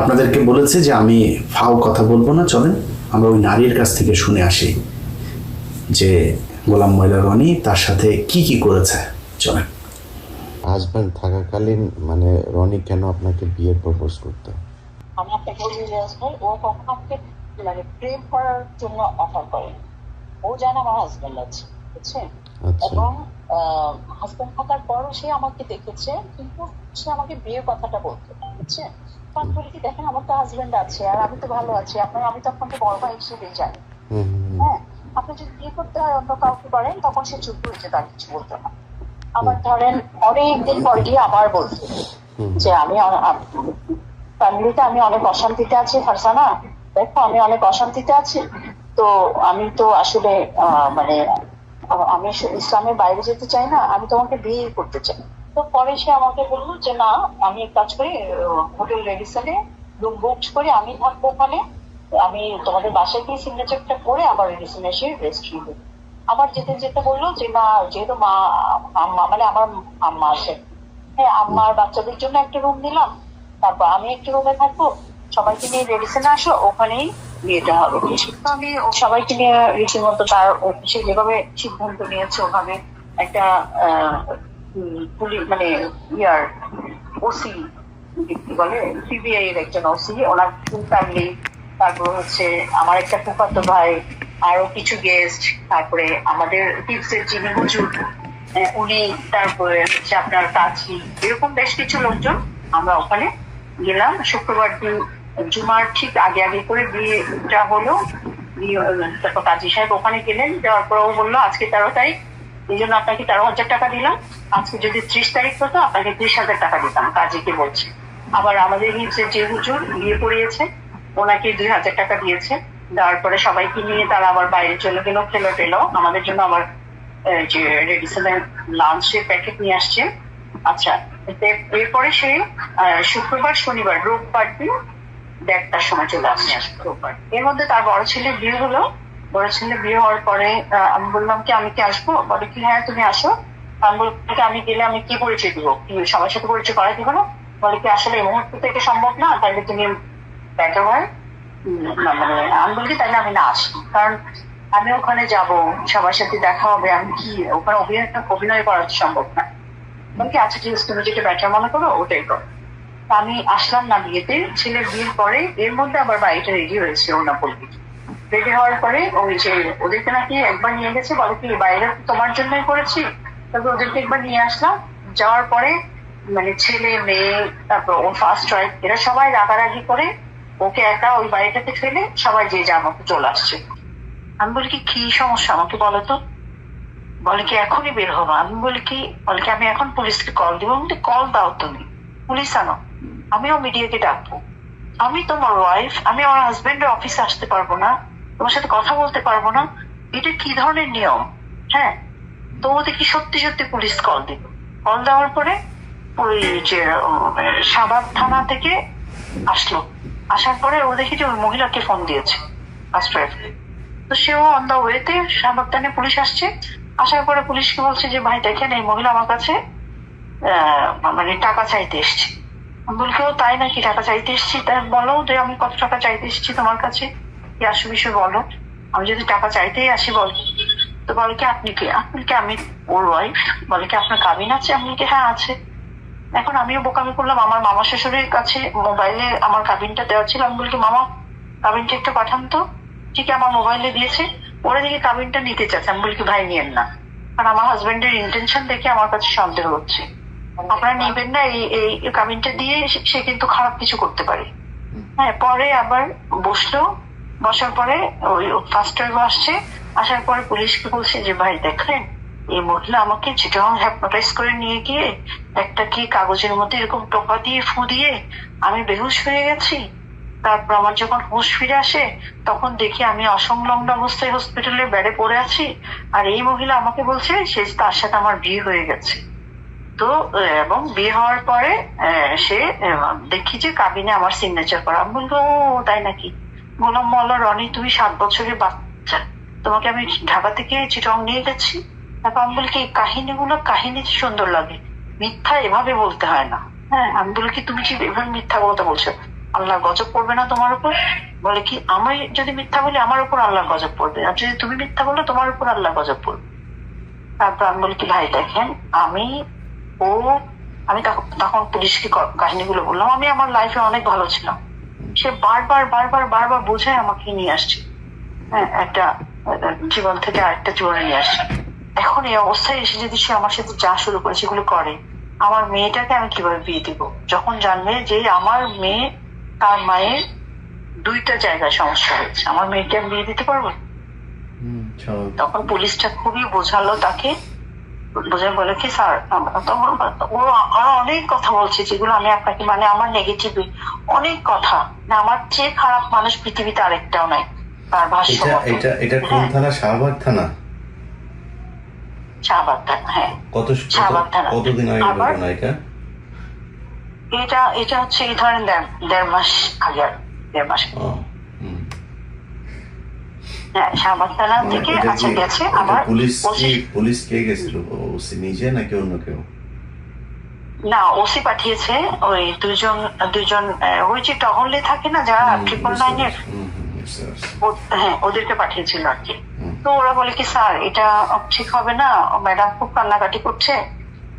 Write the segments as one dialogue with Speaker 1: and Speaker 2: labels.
Speaker 1: আপনাদেরকে বলেছে যে আমি ফাও কথা বলব না চলেন আমরা ওই নারীর কাছ থেকে শুনে আসি যে গোলাম ময়লা রনি তার সাথে কি কি করেছে। চলেন।
Speaker 2: হাজব্যান্ড থাকাকালীন মানে রনি কেন আপনাকে বিয়ের প্রপোজ করতো?
Speaker 3: আমি একটা বলি ভাই ও কখনো আমাকে মানে প্রেম করার জন্য অফার করে ও জানে আমার হাজবেন্ড আছে। বুঝছেন
Speaker 2: আচ্ছা।
Speaker 3: এবং হাজবেন্ড থাকার পরও সে আমাকে দেখেছে কিন্তু সে আমাকে বিয়ের কথাটা বলতো বুঝছেন তো আমি বলি কি দেখেন আমার তো হাজবেন্ড আছে আর আমি তো ভালো আছি আপনার আমি তো আপনাকে বড় ভাই হিসেবেই জানি। হ্যাঁ আপনি যদি বিয়ে করতে হয় অন্য কাউকে করেন তখন সে চুপ হয়েছে তার কিছু বলতো না। আবার ধরেন অনেকদিন পর গিয়ে আবার বলতো যে আমি ফ্যামিলিতে আমি অনেক অশান্তিতে আছি ফারসানা দেখো আমি অনেক অশান্তিতে আছি। তো আমি তো আসলে আহ, মানে আমি ইসলামের বাইরে যেতে চাই না, আমি তোমাকে বিয়ে করতে চাই। তো পরে সে আমাকে বলল যে, না, আমি কাজ করি হোটেল রেডিসনে রুম বুক করে, আমি থাকব ওখানে। আমি তোমাদের বাসায় গিয়ে সিগনেচারটা করে আবার রেডিসনে এসে রেস্ট নিব। আবার যেতে যেতে বলল যে, না, যেহেতু মা, আম্মা মানে আমার আম্মা আছে হ্যাঁ আম্মার বাচ্চাদের জন্য একটা রুম নিলাম। তারপর আমি একটা রুমে থাকব সবাইকে নিয়ে রেডিসে রেডিসনে আসো ওখানেই বিয়েটা হবে। তো আমি সবাইকে নিয়ে রীতিমতো তার সে যেভাবে সিদ্ধান্ত নিয়েছে ওভাবে একটা পুলিশ মানে ইয়ার ওসি কি বলে সিবিআই এর একজন ওসি ওনার ফুল ফ্যামিলি তারপর হচ্ছে আমার একটা ফুফাতো ভাই আরও কিছু গেস্ট তারপরে আমাদের টিপসের যিনি হুজুর উনি তারপরে হচ্ছে আপনার কাছি এরকম বেশ কিছু লোকজন আমরা ওখানে গেলাম। শুক্রবার দিন জুমার ঠিক আগে আগে করে বিয়েটা হলো। তারপর কাজী সাহেব ওখানে গেলেন, যাওয়ার পর ও বলল, আজকে তেরো তারিখ, এই জন্য আপনাকে তেরো হাজার টাকা দিলাম। আজকে যদি ত্রিশ তারিখ হতো, আপনাকে ত্রিশ হাজার টাকা দিতাম, কাজীকে বলছে। আবার আমাদের নিচে যে হুজুর বিয়ে পড়িয়েছে ওনাকে দুই হাজার টাকা দিয়েছে। দেওয়ার পরে সবাইকে নিয়ে তারা আবার বাইরে চলে গেল, খেলো টেলো। আমাদের জন্য আবার যে রেডিসনের লাঞ্চের প্যাকেট নিয়ে আসছে। আচ্ছা এরপরে সে শুক্রবার, শনিবার, রোববার দিন দেড়টার সময় চলে আসছে রোববার এর মধ্যে তার বড় ছেলে বিয়ে হলো। বড় ছেলে বিয়ে হওয়ার পরে আমি বললাম কি আমি কি আসব? বলে কি হ্যাঁ তুমি আসো। আমি বললাম আমি গেলে আমি কি পরিচয় দিব? কি সবার সাথে পরিচয় করা দিব না? বলে কি আসলে এই মুহূর্তে থেকে সম্ভব না তাহলে তুমি বেটার হয়। মানে আমি বলি তাহলে আমি না আসি কারণ আমি ওখানে যাব সবার সাথে দেখা হবে আমি কি ওখানে অভিনয় অভিনয় করা সম্ভব না। বলে কি আচ্ছা ঠিক আছে তুমি যেটা বেটার মনে করো ওটাই করো। আমি আসলাম না বিয়েতে। ছেলের বিয়ের পরে এর মধ্যে আবার বাড়িটা রেডি হয়েছে ওনা রেডি হওয়ার পরে ওই যে ওদেরকে নাকি একবার নিয়ে গেছে, বলে কি বাইরে তোমার জন্যই করেছি? তারপর ওদেরকে একবার নিয়ে আসলাম। যাওয়ার পরে মানে ছেলে, মেয়ে, তারপর ও ফার্স্ট ওয়াইফ এরা সবাই রাগারাগি করে ওকে একা ওই বাড়িটাতে ফেলে সবাই যে যা আমাকে চলে আসছে। আমি বলি কি কি সমস্যা আমাকে বলো তো? বলে কি, এখনই বের হব। আমি বলি কি, বলে কি, আমি এখন পুলিশকে কল দিব। কল দাও তুমি। পুলিশ আনো। আমিও মিডিয়াকে ডাকবো। আমি তোমার ওয়াইফ আমি আমার হাজবেন্ডের অফিসে আসতে পারব না, তোমার সাথে কথা বলতে পারব না। এটা কি ধরনের নিয়ম? হ্যাঁ? তো দেখি সত্যি সত্যি পুলিশ কল দিল কল দেওয়ার পরে ওই যে সাবাব থানা থেকে আসলো। আসার পরে ও দেখি যে ওই মহিলাকে ফোন দিয়েছে ফার্স্ট তো সেও অন দা ওয়েতে সাবধানে পুলিশ আসছে। আসার পরে পুলিশকে বলছে যে, ভাই, দেখেন এই মহিলা আমার কাছে মানে টাকা চাইতে এসছে। আমি বলি কেউ তাই নাকি টাকা চাইতে এসছি? বলো যে আমি কত টাকা চাইতে এসছি তোমার কাছে। কি আসু বিষয় বলো। আমি যদি টাকা চাইতেই আসি, বল। তো বলে কি, আপনি কি? আপনি কি? আমি ওর ওয়াইফ বলে কি, আপনার কাবিন আছে? আমি কি হ্যাঁ আছে। এখন আমিও বোকামি করলাম। আমার মামা শ্বশুরের কাছে মোবাইলে আমার কাবিনটা দেওয়া ছিল। আমি বলি মামা কাবিনটা একটু পাঠান তো। ঠিক আমার মোবাইলে দিয়েছে। ওরা দেখি কাবিনটা নিতে চাচ্ছে। আমি বলি কি, ভাই, নিয়েন না। কারণ আমার হাজবেন্ডের ইন্টেনশন দেখে আমার কাছে সন্দেহ হচ্ছে। আপনারা নেবেন না এই এই কাবিনটা দিয়ে সে- কিন্তু খারাপ কিছু করতে পারে। হ্যাঁ পরে আবার বসল বসার পরে ওই ফার্স্ট টাইম আসছে আসার পরে পুলিশকে বলছে যে ভাই দেখলেন এই মহিলা আমাকে চিটং হ্যাপনোটাইজ করে নিয়ে গিয়ে একটা কি কাগজের মধ্যে এরকম টোকা দিয়ে ফু দিয়ে আমি বেহুশ হয়ে গেছি। তারপর আমার যখন হুঁশ ফিরে আসে তখন দেখি আমি অসংলগ্ন অবস্থায় হসপিটালে বেডে পড়ে আছি আর এই মহিলা আমাকে বলছে সে তার সাথে আমার বিয়ে হয়ে গেছে। তো এবং বিয়ে হওয়ার পরে সে দেখি যে কাবিনে আমার সিগনেচার করা। আমি বলব "ও, তাই নাকি? বললাম মল্ল রনি তুমি সাত বছরের বাচ্চা। তোমাকে আমি ঢাকা থেকে চিটং নিয়ে গেছি। তারপর আমি বলি কাহিনী সুন্দর লাগে। মিথ্যা এভাবে বলতে হয় না। হ্যাঁ আমি বলি কি তুমি কি এভাবে মিথ্যা কথা বলছো? আল্লাহ গজব পড়বে না তোমার উপর? বলে কি আমি যদি মিথ্যা বলি আমার উপর আল্লাহ গজব পড়বে আর যদি তুমি মিথ্যা বলো তোমার উপর আল্লাহ গজব পড়বে তারপর আমি বলি কি ভাই দেখেন আমি ও আমি তখন পুলিশকে কাহিনীগুলো বললাম। আমি আমার লাইফে অনেক ভালো ছিলাম। সে বারবার বারবার বারবার বোঝায় আমাকে নিয়ে আসছে। হ্যাঁ একটা জীবন থেকে আরেকটা জীবনে নিয়ে আসছে। এখন এই অবস্থায় এসে যদি সে আমার সাথে যা শুরু করে সেগুলো করে আমার মেয়েটাকে আমি কীভাবে বিয়ে দিব? যখন জানবে যে আমার মেয়ে তার মায়ের দুইটা জায়গায় সমস্যা হয়েছে। আমার মেয়েকে আমি বিয়ে দিতে পারব? তখন পুলিশটা খুবই বোঝালো তাকে। বোঝায় বলে কি স্যার ও আরও অনেক কথা বলছে যেগুলো আমি আপনাকে মানে আমার নেগেটিভ অনেক কথা। না আমার চেয়ে খারাপ মানুষ পৃথিবীতে আরেকটাও নাই। তার ভাষ্য
Speaker 4: এটা এটা কোন
Speaker 3: হ্যাঁ,
Speaker 4: থানা? শাহবাগ থানা?
Speaker 3: শাহবাগ থানা, হ্যাঁ।
Speaker 4: কত কতদিন আগে? ঘটনা এটা?
Speaker 3: এটা এটা হচ্ছে এই ধরেন দেড় দেড় মাস আগে দেড় মাস
Speaker 4: ও, হুম।
Speaker 3: হ্যাঁ শাহবাগ থানা
Speaker 4: মানে
Speaker 3: থেকে আচ্ছা গেছে আবার
Speaker 4: পুলিশ পুলিশ কে গেছিল? ওসি নিজে নাকি অন্য কেউ?
Speaker 3: না ওসি পাঠিয়েছে ওই দুজন দুজন আহ, ওই যে টহলে থাকে না যারা ট্রিপল নাইনের। হ্যাঁ ওদেরকে পাঠিয়েছিল আর কি। তো ওরা বলে কি স্যার এটা ঠিক হবে না। ম্যাডাম খুব কান্নাকাটি করছে।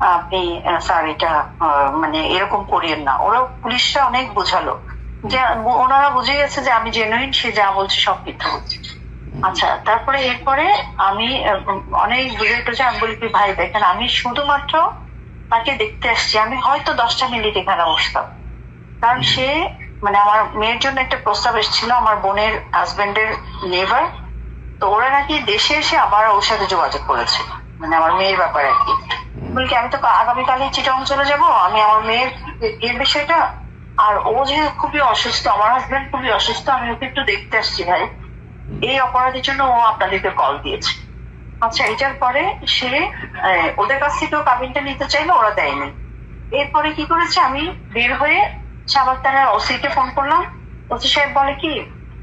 Speaker 3: আপনি স্যার এটা মানে এরকম করিয়েন না। ওরা পুলিশরা অনেক বোঝালো। যে ওনারা বুঝে গেছে যে আমি জেনুইন সে যা বলছে সব মিথ্যা বলছে। আচ্ছা তারপরে এরপরে আমি অনেক বুঝে টুঝে আমি বলি কি ভাই দেখেন আমি শুধুমাত্র তাকে দেখতে আসছি। আমি হয়তো দশটা মিনিট এখানে বসতাম। কারণ সে মানে আমার মেয়ের জন্য একটা প্রস্তাব এসেছিল আমার বোনের হাজবেন্ডের নেভার তো ওরা নাকি দেশে এসে আবার ওর সাথে যোগাযোগ করেছে। মানে আমার মেয়ের ব্যাপারে আর কি। বলি আমি তো আগামীকালই চিটং চলে যাব। আমি আমার মেয়ের এর বিষয়টা আর ও যে খুবই অসুস্থ আমার হাজবেন্ড খুবই অসুস্থ আমি ওকে একটু দেখতে আসছি ভাই। এই অপরাধের জন্য ও আপনাদেরকে কল দিয়েছে। আচ্ছা এটার পরে সে ওদের কাছ থেকেও কাবিনটা নিতে চাইলো ওরা দেয়নি। এরপরে কি করেছে? আমি বের হয়ে শাহবাগ থানার ওসিকে ফোন করলাম। ওসি সাহেব বলে কি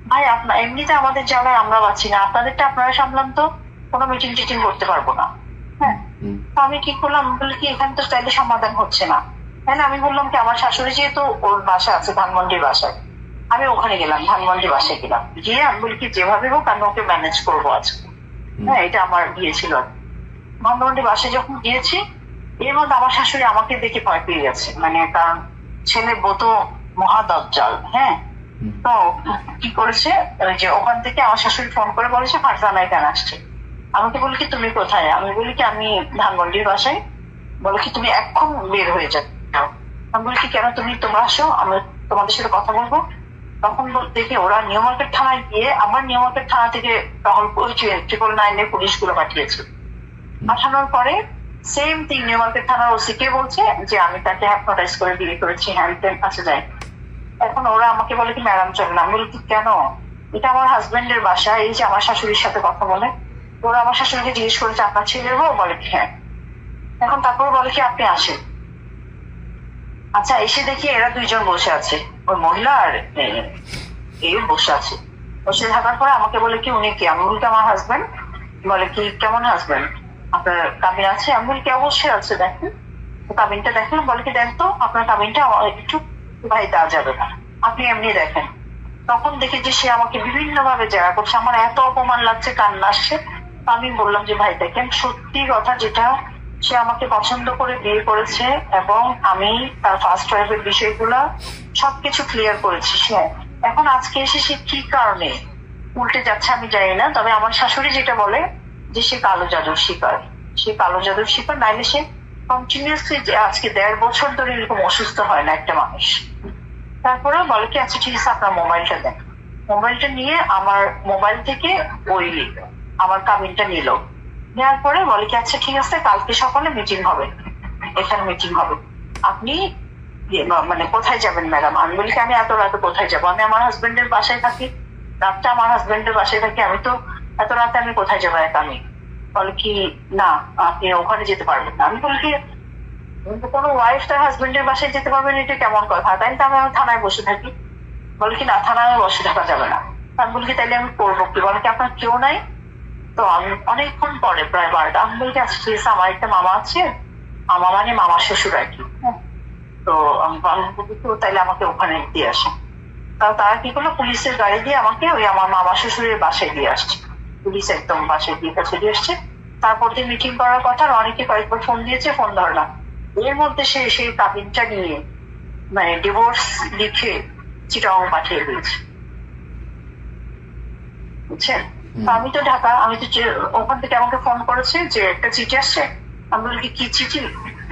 Speaker 3: ভাই আপনার এমনিতে আমাদের জায়গায় আমরা পাচ্ছি না। আপনাদেরটা আপনারা সামলান তো। কোনো মিটিং টিটিং করতে পারব না। হ্যাঁ। তো আমি কি করলাম? বলি কি এখানে তো চাইলে সমাধান হচ্ছে না। তাহলে আমি বললাম কি আমার শাশুড়ি যেহেতু ওর বাসা আছে ধানমন্ডির বাসায় আমি ওখানে গেলাম ধানমন্ডি বাসায় গেলাম। গিয়ে আমি বলি কি যেভাবে হোক আমি ওকে ম্যানেজ করব আজকে। হ্যাঁ এটা আমার বিয়ে ছিল। ধানমন্ডি বাসায় যখন গিয়েছি এর মধ্যে আমার শাশুড়ি আমাকে দেখে ভয় পেয়ে গেছে। মানে কারণ ছেলে বউ তো মহাদজ্জাল হ্যাঁ? তো কি করেছে? ওই যে ওখান থেকে আমার শাশুড়ি ফোন করে বলেছে ফারজানায় কেন আসছে? আমাকে বলি কি তুমি কোথায়? আমি বলি কি আমি ধানমন্ডির বাসায়। বলে কি তুমি এখন বের হয়ে যাও। আমি বলি কি কেন তুমি তোমরা আসো আমি তোমাদের সাথে কথা বলব। তখন দেখি ওরা নিউমার্কেট থানায় গিয়ে আমার নিউমার্কেট থানা থেকে তখন ট্রিপল নাইনের পুলিশগুলো পাঠিয়েছে। পাঠানোর পরে সেম থিং নিউ মার্কেট থানার ওসি কে বলছে যে আমি তাকে হ্যাপনোটাইজ করে বিয়ে করেছি হ্যান্ড ত্যান কাছে যায় এখন ওরা আমাকে বলে কি ম্যাডাম চল না আমি বলি কেন? এটা আমার হাজবেন্ডের বাসা এই যে আমার শাশুড়ির সাথে কথা বলে। ওরা আমার শাশুড়িকে জিজ্ঞেস করেছে আপনার ছেলের বউ? বলে কি হ্যাঁ। এখন তারপর বলে কি আপনি আসেন। আচ্ছা এসে দেখি এরা দুইজন বসে আছে। ওই মহিলা এই বসে আছে। বসে থাকার পরে আমাকে বলে কি, উনি কি? আমি আমার হাজবেন্ড বলে, কি, কেমন হাজবেন্ড আপনার কাবিন আছে? আমি বলি কি অবশ্যই আছে, দেখেন। তো কাবিনটা দেখেন বলে কি দেখতো আপনার আমার একটু ভাই দেওয়া যাবে না। আপনি এমনি দেখেন। তখন দেখি যে সে আমাকে বিভিন্ন ভাবে জায়গা করছে। আমার এত অপমান লাগছে, কান্না আসছে। আমি বললাম যে, ভাই, দেখেন, সত্যি কথা যেটা সে আমাকে পছন্দ করে বিয়ে করেছে এবং আমি তার ফার্স্ট ওয়াইফের বিষয়গুলা সবকিছু ক্লিয়ার করেছি সে এখন আজকে এসে সে কি কারণে উল্টে যাচ্ছে আমি জানি না, তবে আমার শাশুড়ি যেটা বলে যে সে কালো জাদুর শিকার। সে কালো জাদুর শিকার, নাইলে সে কন্টিনিউসলি আজকে দেড় বছর ধরে এরকম অসুস্থ হয় না একটা মানুষ। তারপরে বলে কি আচ্ছা ঠিক আছে, আপনার মোবাইলটা দেন। মোবাইলটা নিয়ে আমার মোবাইল থেকে ওই আমার কাবিনটা নিল। নেওয়ার পরে বলে কি আচ্ছা ঠিক আছে, কালকে সকালে মিটিং হবে। এখানে মিটিং হবে। আপনি মানে কোথায় যাবেন, ম্যাডাম? আমি বলি আমি এত রাতে কোথায় যাব? আমি আমার হাজবেন্ডের বাসায় থাকি। রাতটা আমার হাজবেন্ডের বাসায় থাকি। আমি তো এত রাতে আমি কোথায় যাব একা আমি? বলে কি, না, আপনি ওখানে যেতে পারবেন না। আমি বলি কি কোনো ওয়াইফ তার হাজবেন্ডের বাসায় যেতে পারবেন? এটা কেমন কথা? তাই তো আমি থানায় বসে থাকি। বলে কি, না, থানায় বসে থাকা যাবে না। আমি বলি কি তাইলে আমি করব কি? বলে কি, আপনার কেউ নাই? তো আমি অনেকক্ষণ পরে, প্রায় বারোটা, আমি বলি কি আচ্ছা আছে, আমার একটা মামা আছে। আমার মানে মামা শ্বশুর আর কি। হ্যাঁ। তো আমি আমি বলি কি, তাইলে আমাকে ওখানে দিয়ে আসে। তাও তারা কি করল? পুলিশের গাড়ি দিয়ে আমাকে ওই আমার মামা শ্বশুরের বাসায় দিয়ে আসছে। পুলিশ একদম বাসায় দিয়ে কাছে দিয়ে আসছে। তারপর দিন মিটিং করার কথা অনেকে কয়েকবার ফোন দিয়েছে ফোন ধরে না এর মধ্যে সে সেই কাবিনটা নিয়ে মানে ডিভোর্স লিখে চিটাং পাঠিয়ে দিয়েছে। বুঝছেন? আমি তো ঢাকা আমি তো ওখান থেকে আমাকে ফোন করেছে যে একটা চিঠি আসছে। আমি বলি কি চিঠি?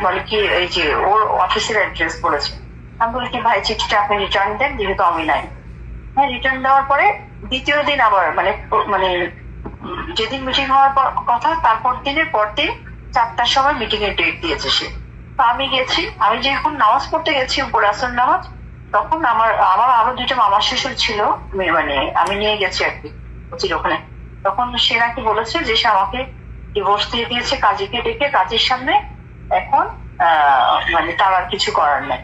Speaker 3: বলে কি, এই যে ওর অফিসের অ্যাড্রেস বলেছে। আমি বলি কি, ভাই, চিঠিটা আপনি রিটার্ন দেন, যেহেতু আমি নাই। হ্যাঁ রিটার্ন দেওয়ার পরে দ্বিতীয় দিন আবার মানে মানে যেদিন মিটিং হওয়ার কথা, তারপর দিনের পর দিন চারটার সময় মিটিং এর ডেট দিয়েছে সে। তো আমি গেছি, আমি যখন নামাজ পড়তে গেছি উপর আসর নামাজ, তখন আমার আমার আরও দুইটা মামা শ্বশুর ছিল মানে আমি নিয়ে গেছি আর কি ছিল ওখানে। তখন সে নাকি বলেছে যে, সে আমাকে ডিভোর্স দিয়ে দিয়েছে, কাজীকে ডেকে কাজের সামনে এখন মানে তার আর কিছু করার নাই।